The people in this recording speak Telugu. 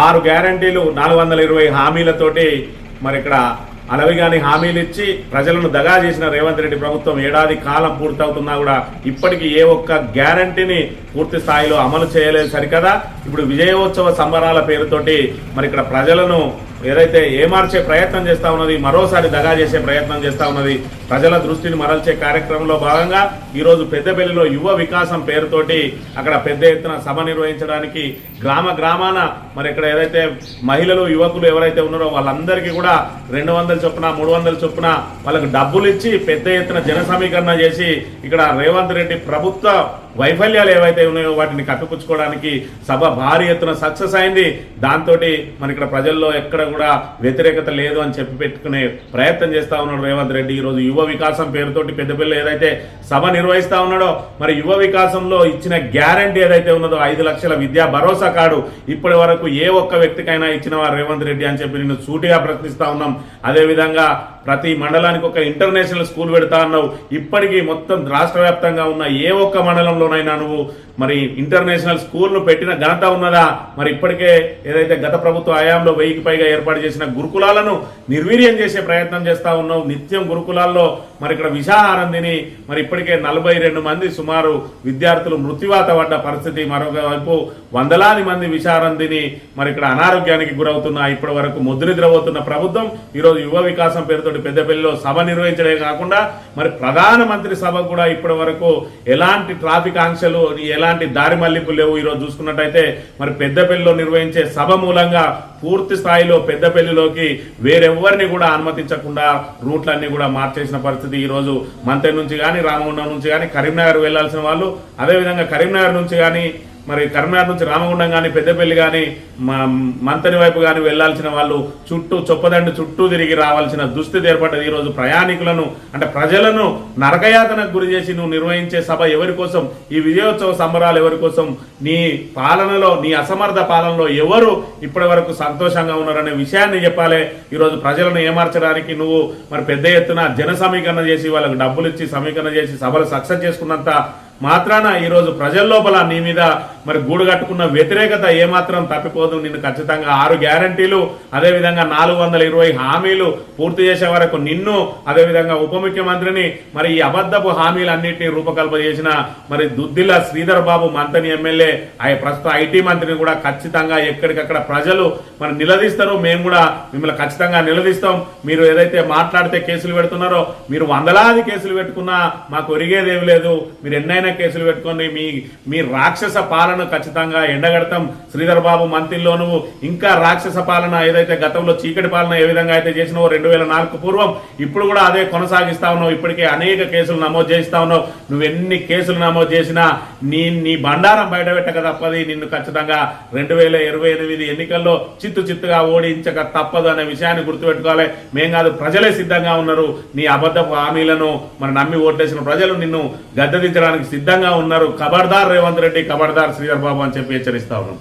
ఆరు గ్యారంటీలు నాలుగు వందల ఇరవై హామీలతోటి మరి ఇక్కడ అలవిగాని హామీలు ఇచ్చి ప్రజలను దగా చేసిన రేవంత్ రెడ్డి ప్రభుత్వం ఏడాది కాలం పూర్తవుతున్నా కూడా ఇప్పటికీ ఏ ఒక్క గ్యారంటీని పూర్తి స్థాయిలో అమలు చేయలేదు సరికదా? ఇప్పుడు విజయోత్సవ సంబరాల పేరుతోటి మరి ఇక్కడ ప్రజలను ఏదైతే ఏమార్చే ప్రయత్నం చేస్తా ఉన్నది మరోసారి దగా చేసే ప్రయత్నం చేస్తా ఉన్నది ప్రజల దృష్టిని మరల్చే కార్యక్రమంలో భాగంగా ఈరోజు పెద్దపల్లిలో యువ వికాసం పేరుతోటి అక్కడ పెద్ద ఎత్తున సభ నిర్వహించడానికి గ్రామ గ్రామాన మరి ఇక్కడ ఏదైతే మహిళలు యువకులు ఎవరైతే ఉన్నారో వాళ్ళందరికీ కూడా రెండు వందల చొప్పున మూడు వందల చొప్పున వాళ్ళకి డబ్బులు ఇచ్చి పెద్ద ఎత్తున జన సమీకరణ చేసి ఇక్కడ రేవంత్ రెడ్డి ప్రభుత్వ వైఫల్యాలు ఏవైతే ఉన్నాయో వాటిని కప్పిపుచ్చుకోవడానికి సభ భారీ ఎత్తున సక్సెస్ అయింది. దాంతో మన ఇక్కడ ప్రజల్లో ఎక్కడ కూడా వ్యతిరేకత లేదు అని చెప్పి పెట్టుకునే ప్రయత్నం చేస్తా ఉన్నాడు రేవంత్ రెడ్డి. ఈరోజు యువ వికాసం పేరుతోటి పెద్దపల్లి ఏదైతే సభ నిర్వహిస్తా ఉన్నాడో మరి యువ వికాసంలో ఇచ్చిన గ్యారంటీ ఏదైతే ఉన్నదో ఐదు లక్షల విద్యా భరోసా కార్డు ఇప్పటి వరకు ఏ ఒక్క వ్యక్తికైనా ఇచ్చిన వారు రేవంత్ రెడ్డి అని చెప్పి నేను సూటిగా ప్రశ్నిస్తా ఉన్నాం. అదేవిధంగా ప్రతి మండలానికి ఒక ఇంటర్నేషనల్ స్కూల్ పెడతా అన్నావు. ఇప్పటికీ మొత్తం రాష్ట్ర వ్యాప్తంగా ఉన్న ఏ ఒక్క మండలంలోనైనా నువ్వు మరి ఇంటర్నేషనల్ స్కూల్ను పెట్టిన ఘనత ఉన్నదా? మరి ఇప్పటికే ఏదైతే గత ప్రభుత్వ హయాంలో వెయ్యికి పైగా ఏర్పాటు చేసిన గురుకులాలను నిర్వీర్యం చేసే ప్రయత్నం చేస్తా ఉన్నావు. నిత్యం గురుకులాల్లో మరి ఇక్కడ విషాహారందిని మరి ఇప్పటికీ నలభై రెండు మంది సుమారు విద్యార్థులు మృత్యువాత పడ్డ పరిస్థితి మరొక వైపు వందలాది మంది విషాహారం తిని మరి ఇక్కడ అనారోగ్యానికి గురవుతున్న ఇప్పటి వరకు ముద్రిద్రపోతున్న ప్రభుత్వం ఈరోజు యువ వికాసం పేరుతోటి పెద్దపల్లిలో సభ నిర్వహించడమే కాకుండా మరి ప్రధానమంత్రి సభ కూడా ఇప్పటి వరకు ఎలాంటి ట్రాఫిక్ ఆంక్షలు ఎలాంటి దారి మళ్ళింపులు లేవు ఈరోజు చూసుకున్నట్టయితే మరి పెద్దపల్లిలో నిర్వహించే సభ మూలంగా పూర్తి స్థాయిలో పెద్దపల్లిలోకి వేరెవ్వరిని కూడా అనుమతించకుండా రూట్లన్నీ కూడా మార్చేసిన పరిస్థితి ఈ రోజు నుంచి కానీ రామగుండం నుంచి కానీ కరీంనగర్ వెళ్ళాల్సిన వాళ్ళు అదేవిధంగా కరీంనగర్ నుంచి కానీ మరి కరీంనగర్ నుంచి రామగుండం కానీ పెద్దపల్లి కానీ మంతని వైపు కానీ వెళ్ళాల్సిన వాళ్ళు చుట్టూ చొప్పదండి చుట్టూ తిరిగి రావాల్సిన దుస్థితి ఏర్పడ్డది. ఈరోజు ప్రయాణికులను అంటే ప్రజలను నరకయాతనకు గురి చేసి నువ్వు నిర్వహించే సభ ఎవరి కోసం ఈ విజయోత్సవ సంబరాలు ఎవరి కోసం నీ పాలనలో నీ అసమర్థ పాలనలో ఎవరు ఇప్పటి వరకు సంతోషంగా ఉన్నారనే విషయాన్ని చెప్పాలి. ఈరోజు ప్రజలను ఏమార్చడానికి నువ్వు మరి పెద్ద ఎత్తున జన సమీకరణ చేసి వాళ్ళకు డబ్బులు ఇచ్చి సమీకరణ చేసి సభలు సక్సెస్ చేసుకున్నంత మాత్రాన ఈరోజు ప్రజల లోపల నీ మీద మరి గూడు కట్టుకున్న వ్యతిరేకత ఏమాత్రం తప్పిపోదు. నిన్ను ఖచ్చితంగా ఆరు గ్యారంటీలు అదేవిధంగా నాలుగు వందల ఇరవై హామీలు పూర్తి చేసే వరకు నిన్ను అదేవిధంగా ఉప ముఖ్యమంత్రిని మరి ఈ అబద్ధపు హామీలన్నింటినీ రూపకల్పన చేసిన మరి దుద్దిల్ల శ్రీధర్ బాబు మంతని ఎమ్మెల్యే ఆయన ప్రస్తుత ఐటీ మంత్రిని కూడా ఖచ్చితంగా ఎక్కడికక్కడ ప్రజలు మరి నిలదీస్తారు. మేము కూడా మిమ్మల్ని ఖచ్చితంగా నిలదీస్తాం. మీరు ఏదైతే మాట్లాడితే కేసులు పెడుతున్నారో మీరు వందలాది కేసులు పెట్టుకున్నా మాకు ఒరిగేదేమి లేదు. మీరు ఎన్నైనా కేసులు పెట్టుకొని మీ మీ రాక్షస పాలన ఖచ్చితంగా ఎండగడతాం. శ్రీధర్ బాబు మంత్రిలో నువ్వు ఇంకా రాక్షస పాలన ఏదైతే గతంలో చీకటి పాలన ఏ విధంగా అయితే చేసినావో రెండు వేల నాలుగు పూర్వం ఇప్పుడు కూడా అదే కొనసాగిస్తా ఉన్నావు. ఇప్పటికే అనేక కేసులు నమోదు చేస్తా ఉన్నావు. నువ్వు ఎన్ని కేసులు నమోదు చేసినా నీ నీ బండారం బయటపెట్టక తప్పది. నిన్ను ఖచ్చితంగా రెండు వేల ఇరవై ఎనిమిది ఎన్నికల్లో చిత్తు చిత్తుగా ఓడించక తప్పదు అనే విషయాన్ని గుర్తుపెట్టుకోవాలి. మేం కాదు ప్రజలే సిద్ధంగా ఉన్నారు. నీ అబద్ధపు హామీలను మరి నమ్మి ఓట్లేసిన ప్రజలు నిన్ను గద్దెదించడానికి సిద్ధంగా ఉన్నారు. ఖబర్దార్ రేవంత్ రెడ్డి ఖబర్దార్ శ్రీధర్ బాబు అని చెప్పి హెచ్చరిస్తా ఉన్నాం.